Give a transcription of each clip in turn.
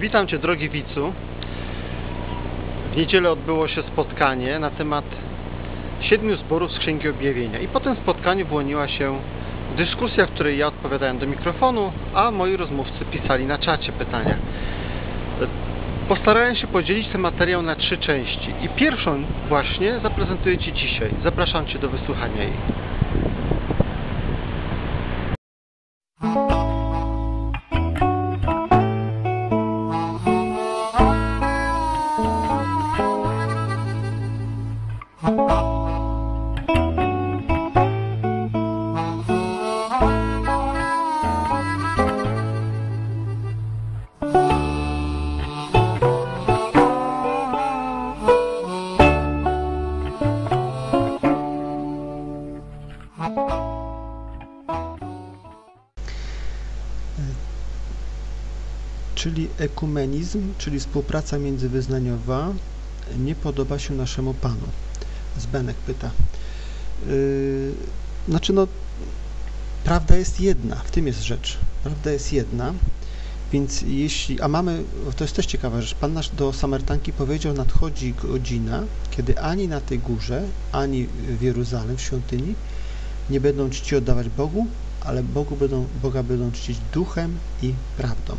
Witam Cię drogi widzu. W niedzielę odbyło się spotkanie na temat siedmiu zborów z Księgi Objawienia i po tym spotkaniu wyłoniła się dyskusja, w której ja odpowiadałem do mikrofonu, a moi rozmówcy pisali na czacie pytania. Postarałem się podzielić ten materiał na trzy części i pierwszą właśnie zaprezentuję Ci dzisiaj. Zapraszam Cię do wysłuchania jej. Czyli ekumenizm, czyli współpraca międzywyznaniowa nie podoba się naszemu Panu. Zbenek pyta. Yy, znaczy no, prawda jest jedna, w tym jest rzecz. Prawda jest jedna, więc jeśli, a mamy, to jest też ciekawe, że Pan nasz do Samertanki powiedział, nadchodzi godzina, kiedy ani na tej górze, ani w Jeruzalem, w świątyni, nie będą czci oddawać Bogu, ale Bogu będą, Boga będą czcić duchem i prawdą.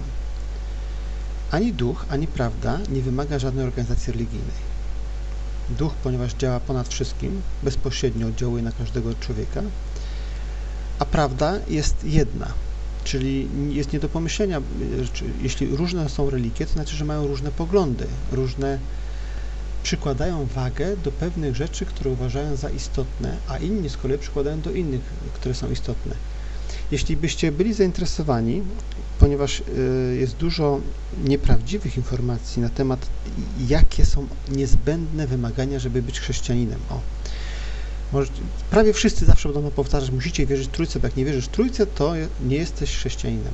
Ani duch, ani prawda nie wymaga żadnej organizacji religijnej. Duch, ponieważ działa ponad wszystkim, bezpośrednio oddziałuje na każdego człowieka, a prawda jest jedna, czyli jest nie do pomyślenia, jeśli różne są religie, to znaczy, że mają różne poglądy, różne przykładają wagę do pewnych rzeczy, które uważają za istotne, a inni z kolei przykładają do innych, które są istotne. Jeśli byście byli zainteresowani, ponieważ y, jest dużo nieprawdziwych informacji na temat, jakie są niezbędne wymagania, żeby być chrześcijaninem. O. Prawie wszyscy zawsze będą powtarzać, musicie wierzyć w Trójce, bo jak nie wierzysz w Trójce, to nie jesteś chrześcijaninem.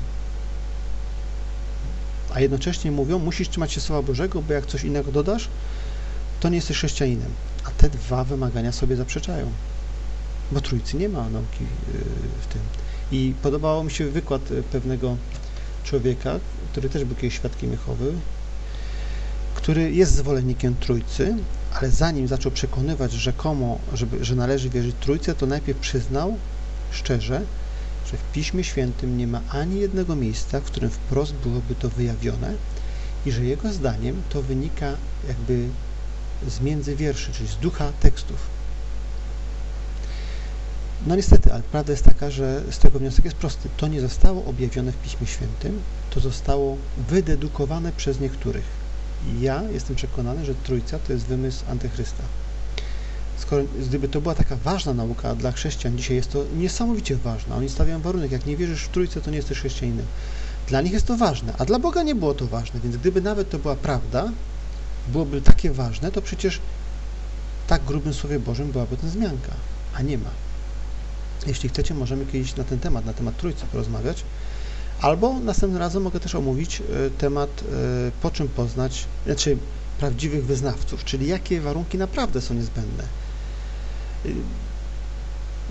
A jednocześnie mówią, musisz trzymać się Słowa Bożego, bo jak coś innego dodasz, to nie jesteś chrześcijaninem. A te dwa wymagania sobie zaprzeczają. Bo Trójcy nie ma nauki y, w tym. I podobało mi się wykład pewnego człowieka, który też był kiedyś świadkiem Jehowy, który jest zwolennikiem Trójcy, ale zanim zaczął przekonywać rzekomo, żeby, że należy wierzyć Trójce, to najpierw przyznał szczerze, że w Piśmie Świętym nie ma ani jednego miejsca, w którym wprost byłoby to wyjawione i że jego zdaniem to wynika jakby z między wierszy, czyli z ducha tekstów. No niestety, ale prawda jest taka, że z tego wniosek jest prosty. To nie zostało objawione w Piśmie Świętym, to zostało wydedukowane przez niektórych. Ja jestem przekonany, że Trójca to jest wymysł Antychrysta. Skoro, gdyby to była taka ważna nauka dla chrześcijan, dzisiaj jest to niesamowicie ważna. Oni stawiają warunek, jak nie wierzysz w Trójcę, to nie jesteś chrześcijaninem. Dla nich jest to ważne, a dla Boga nie było to ważne, więc gdyby nawet to była prawda, byłoby takie ważne, to przecież tak grubym Słowie Bożym byłaby ten zmianka, a nie ma. Jeśli chcecie, możemy kiedyś na ten temat, na temat Trójcy porozmawiać, albo następnym razem mogę też omówić temat, po czym poznać, znaczy prawdziwych wyznawców, czyli jakie warunki naprawdę są niezbędne.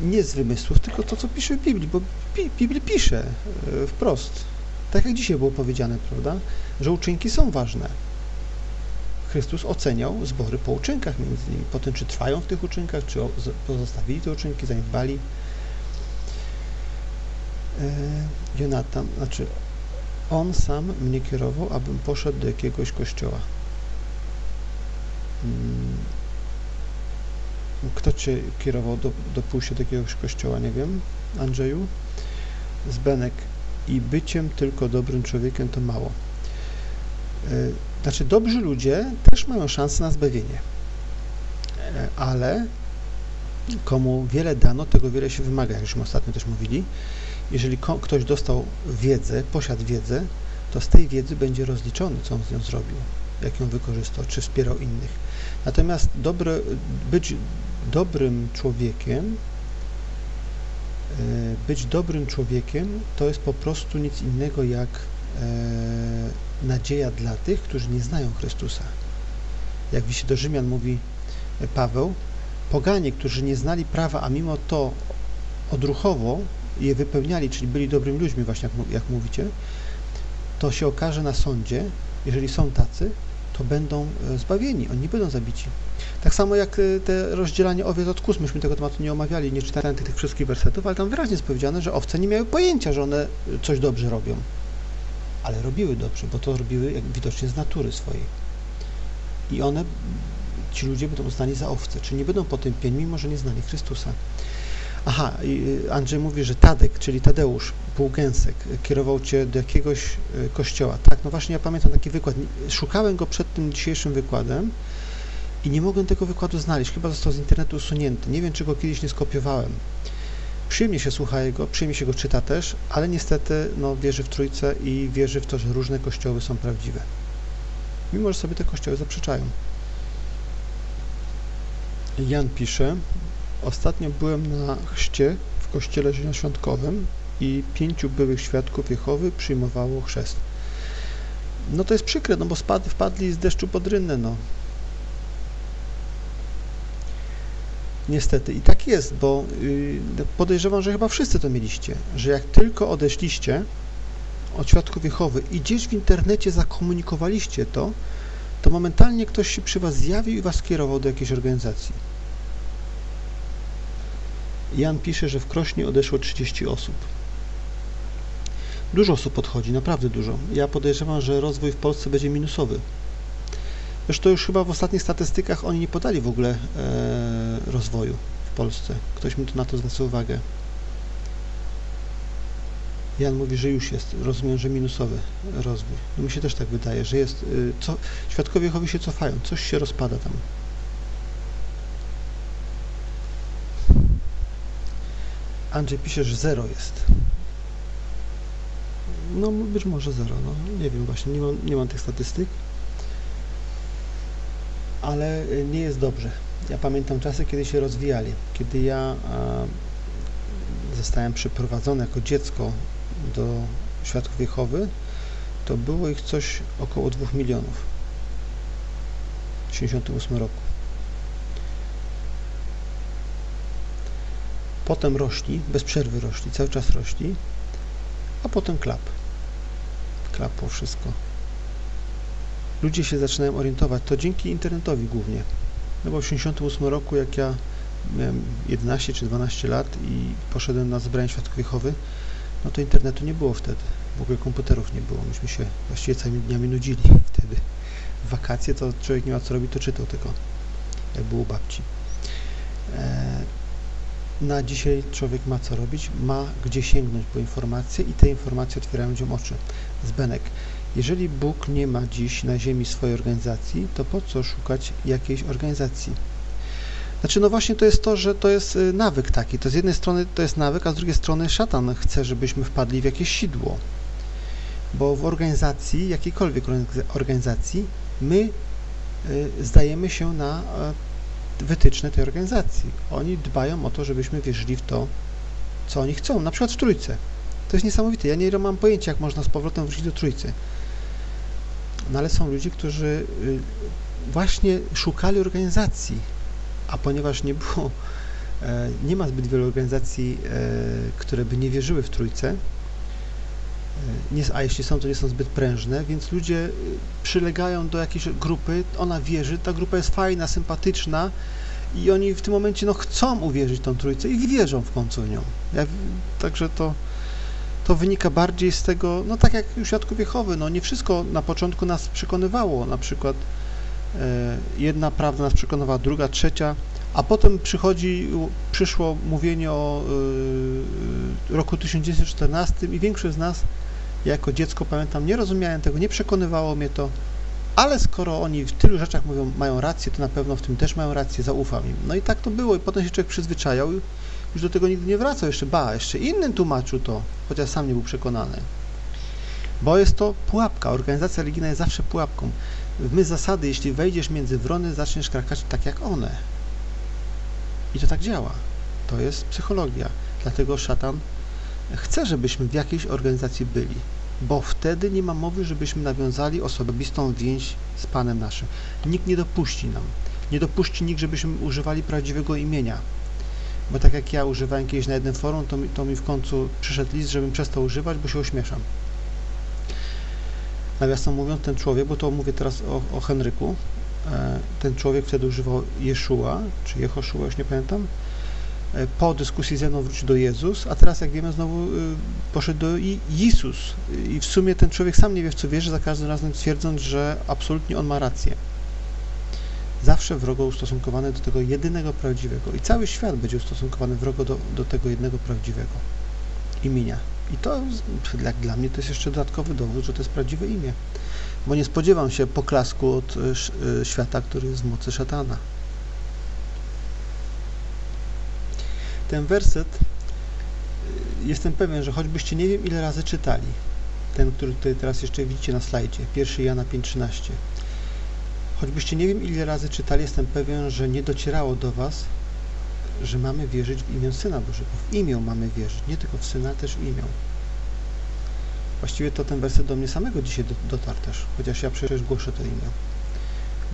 Nie z wymysłów, tylko to, co pisze w Biblii, bo Biblia pisze wprost, tak jak dzisiaj było powiedziane, prawda, że uczynki są ważne. Chrystus oceniał zbory po uczynkach między innymi, po tym, czy trwają w tych uczynkach, czy pozostawili te uczynki, zaniedbali. Jonatan, znaczy on sam mnie kierował, abym poszedł do jakiegoś kościoła. Kto cię kierował do, do pójścia do jakiegoś kościoła, nie wiem, Andrzeju? Zbenek. I byciem tylko dobrym człowiekiem to mało. Znaczy, dobrzy ludzie też mają szansę na zbawienie, ale komu wiele dano, tego wiele się wymaga, jak żeśmy ostatnio też mówili. Jeżeli ktoś dostał wiedzę, posiadł wiedzę, to z tej wiedzy będzie rozliczony, co on z nią zrobił, jak ją wykorzystał, czy wspierał innych. Natomiast być dobrym człowiekiem, być dobrym człowiekiem to jest po prostu nic innego jak nadzieja dla tych, którzy nie znają Chrystusa. Jak w do Rzymian mówi Paweł, poganie, którzy nie znali prawa, a mimo to odruchowo je wypełniali, czyli byli dobrymi ludźmi, właśnie jak, jak mówicie, to się okaże na sądzie, jeżeli są tacy, to będą e, zbawieni, oni nie będą zabici. Tak samo jak e, te rozdzielanie owiec od kóz, myśmy tego tematu nie omawiali, nie czytałem tych, tych wszystkich wersetów, ale tam wyraźnie jest powiedziane, że owce nie miały pojęcia, że one coś dobrze robią. Ale robiły dobrze, bo to robiły jak widocznie z natury swojej. I one, ci ludzie będą uznani za owce, czyli nie będą potępieni, mimo że nie znali Chrystusa. Aha, y, Andrzej mówi, że Tadek, czyli Tadeusz Półgęsek, kierował cię do jakiegoś y, kościoła. Tak, no właśnie ja pamiętam taki wykład. Szukałem go przed tym dzisiejszym wykładem i nie mogłem tego wykładu znaleźć. Chyba został z internetu usunięty. Nie wiem, czy go kiedyś nie skopiowałem. Przyjemnie się słucha jego, przyjemnie się go czyta też, ale niestety no, wierzy w Trójcę i wierzy w to, że różne kościoły są prawdziwe. Mimo, że sobie te kościoły zaprzeczają. Jan pisze, Ostatnio byłem na chrzcie w kościele zielonoświątkowym i pięciu byłych świadków Jehowy przyjmowało chrzest. No to jest przykre, no bo spad, wpadli z deszczu pod rynnę, no. Niestety i tak jest, bo yy, podejrzewam, że chyba wszyscy to mieliście, że jak tylko odeszliście od świadków Jehowy i gdzieś w internecie zakomunikowaliście to, to momentalnie ktoś się przy was zjawił i was skierował do jakiejś organizacji. Jan pisze, że w Krośnie odeszło 30 osób. Dużo osób podchodzi, naprawdę dużo. Ja podejrzewam, że rozwój w Polsce będzie minusowy. Zresztą już chyba w ostatnich statystykach oni nie podali w ogóle e, rozwoju w Polsce. Ktoś mi tu na to zwraca uwagę. Jan mówi, że już jest. Rozumiem, że minusowy rozwój. No mi się też tak wydaje, że jest. Y, co, świadkowie Jehowy się cofają, coś się rozpada tam. Andrzej pisze, że zero jest. No być może zero, no nie wiem właśnie, nie mam, nie mam tych statystyk. Ale y, nie jest dobrze. Ja pamiętam czasy, kiedy się rozwijali. Kiedy ja a, zostałem przyprowadzony jako dziecko do Świadków Jehowy, to było ich coś około 2 milionów. W 1968 roku. Potem rośli, bez przerwy rośli, cały czas rośli, a potem klap. Klapło wszystko. Ludzie się zaczynają orientować, to dzięki internetowi głównie. No bo w 1988 roku, jak ja miałem 11 czy 12 lat i poszedłem na zebranie świadków Jehowy, no to internetu nie było wtedy. W ogóle komputerów nie było. Myśmy się właściwie całymi dniami nudzili wtedy. W wakacje to człowiek nie ma co robić, to czytał tylko, jak było babci. E, na dzisiaj człowiek ma co robić, ma gdzie sięgnąć po informacje i te informacje otwierają ludziom oczy. Zbenek. Jeżeli Bóg nie ma dziś na ziemi swojej organizacji, to po co szukać jakiejś organizacji? Znaczy, no właśnie to jest to, że to jest y, nawyk taki. To z jednej strony to jest nawyk, a z drugiej strony szatan chce, żebyśmy wpadli w jakieś sidło. Bo w organizacji, jakiejkolwiek organizacji, my y, zdajemy się na wytyczne tej organizacji. Oni dbają o to, żebyśmy wierzyli w to, co oni chcą, na przykład w Trójce. To jest niesamowite. Ja nie mam pojęcia, jak można z powrotem wrócić do Trójcy. No ale są ludzie, którzy y, właśnie szukali organizacji, a ponieważ nie było, e, nie ma zbyt wielu organizacji, e, które by nie wierzyły w Trójce, e, a jeśli są, to nie są zbyt prężne, więc ludzie przylegają do jakiejś grupy, ona wierzy, ta grupa jest fajna, sympatyczna i oni w tym momencie no, chcą uwierzyć tą trójcę i wierzą w końcu w nią. Ja, także to, to wynika bardziej z tego, no tak jak już Świadków Jehowy, no nie wszystko na początku nas przekonywało, na przykład jedna prawda nas przekonywała, druga, trzecia, a potem przychodzi, przyszło mówienie o y, roku 1914 i większość z nas ja jako dziecko pamiętam, nie rozumiałem tego, nie przekonywało mnie to, ale skoro oni w tylu rzeczach mówią, mają rację, to na pewno w tym też mają rację, zaufam im. No i tak to było i potem się człowiek przyzwyczajał i już do tego nigdy nie wracał. Jeszcze ba, jeszcze innym tłumaczył to, chociaż sam nie był przekonany. Bo jest to pułapka. Organizacja religijna jest zawsze pułapką. My zasady, jeśli wejdziesz między wrony, zaczniesz krakać tak jak one. I to tak działa. To jest psychologia. Dlatego szatan Chcę, żebyśmy w jakiejś organizacji byli, bo wtedy nie ma mowy, żebyśmy nawiązali osobistą więź z Panem naszym. Nikt nie dopuści nam. Nie dopuści nikt, żebyśmy używali prawdziwego imienia. Bo tak jak ja używałem kiedyś na jednym forum, to mi, to mi w końcu przyszedł list, żebym przestał używać, bo się ośmieszam. Nawiasem mówiąc, ten człowiek, bo to mówię teraz o, o Henryku, e, ten człowiek wtedy używał Jeszua, czy Jehoszua, już nie pamiętam, e, po dyskusji ze mną wrócił do Jezus, a teraz jak wiemy znowu y, poszedł do Jezus i w sumie ten człowiek sam nie wie w co wierzy, za każdym razem twierdząc, że absolutnie on ma rację. Zawsze wrogo ustosunkowany do tego jedynego prawdziwego i cały świat będzie ustosunkowany wrogo do, do tego jednego prawdziwego imienia. I to jak dla mnie to jest jeszcze dodatkowy dowód, że to jest prawdziwe imię. Bo nie spodziewam się poklasku od sz- y, świata, który jest w mocy szatana. Ten werset y, jestem pewien, że choćbyście nie wiem ile razy czytali, ten, który tutaj teraz jeszcze widzicie na slajdzie, 1 Jana 5,13. Choćbyście nie wiem ile razy czytali, jestem pewien, że nie docierało do Was, że mamy wierzyć w imię Syna Bożego. W imię mamy wierzyć, nie tylko w Syna, też w imię. Właściwie to ten werset do mnie samego dzisiaj do- dotarł też, chociaż ja przecież głoszę to imię.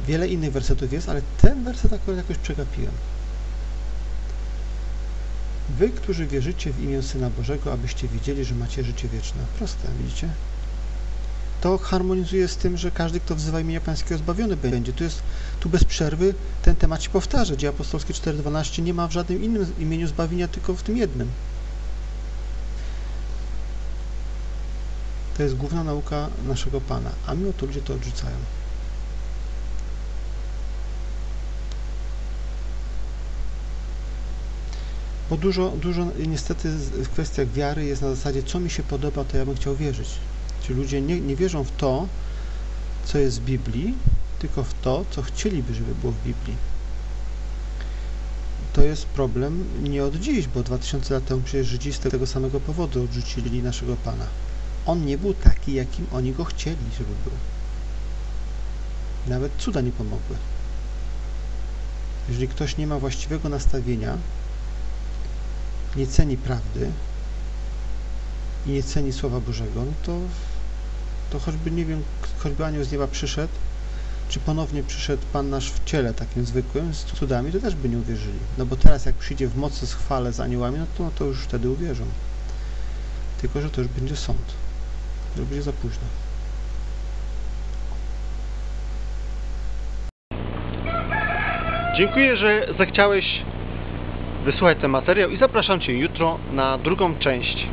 Wiele innych wersetów jest, ale ten werset akurat jakoś przegapiłem. Wy, którzy wierzycie w imię Syna Bożego, abyście wiedzieli, że macie życie wieczne. Proste, widzicie? To harmonizuje z tym, że każdy, kto wzywa imienia Pańskiego, zbawiony będzie. Tu jest, tu bez przerwy ten temat się powtarza. Dzieje apostolskie 4.12 nie ma w żadnym innym imieniu zbawienia, tylko w tym jednym. To jest główna nauka naszego Pana, a mimo to ludzie to odrzucają. Bo dużo, dużo niestety w kwestiach wiary jest na zasadzie, co mi się podoba, to ja bym chciał wierzyć. Czyli ludzie nie, nie wierzą w to, co jest w Biblii, tylko w to, co chcieliby, żeby było w Biblii. To jest problem nie od dziś, bo 2000 lat temu przecież Żydzi z tego samego powodu odrzucili naszego Pana. On nie był taki, jakim oni go chcieli, żeby był. Nawet cuda nie pomogły. Jeżeli ktoś nie ma właściwego nastawienia, nie ceni prawdy i nie ceni Słowa Bożego, no to, to choćby, nie wiem, choćby anioł z nieba przyszedł, czy ponownie przyszedł Pan nasz w ciele takim zwykłym, z cudami, to też by nie uwierzyli. No bo teraz jak przyjdzie w mocy z chwale z aniołami, no to, no to już wtedy uwierzą. Tylko, że to już będzie sąd. To już będzie za późno. Dziękuję, że zechciałeś wysłuchać ten materiał i zapraszam Cię jutro na drugą część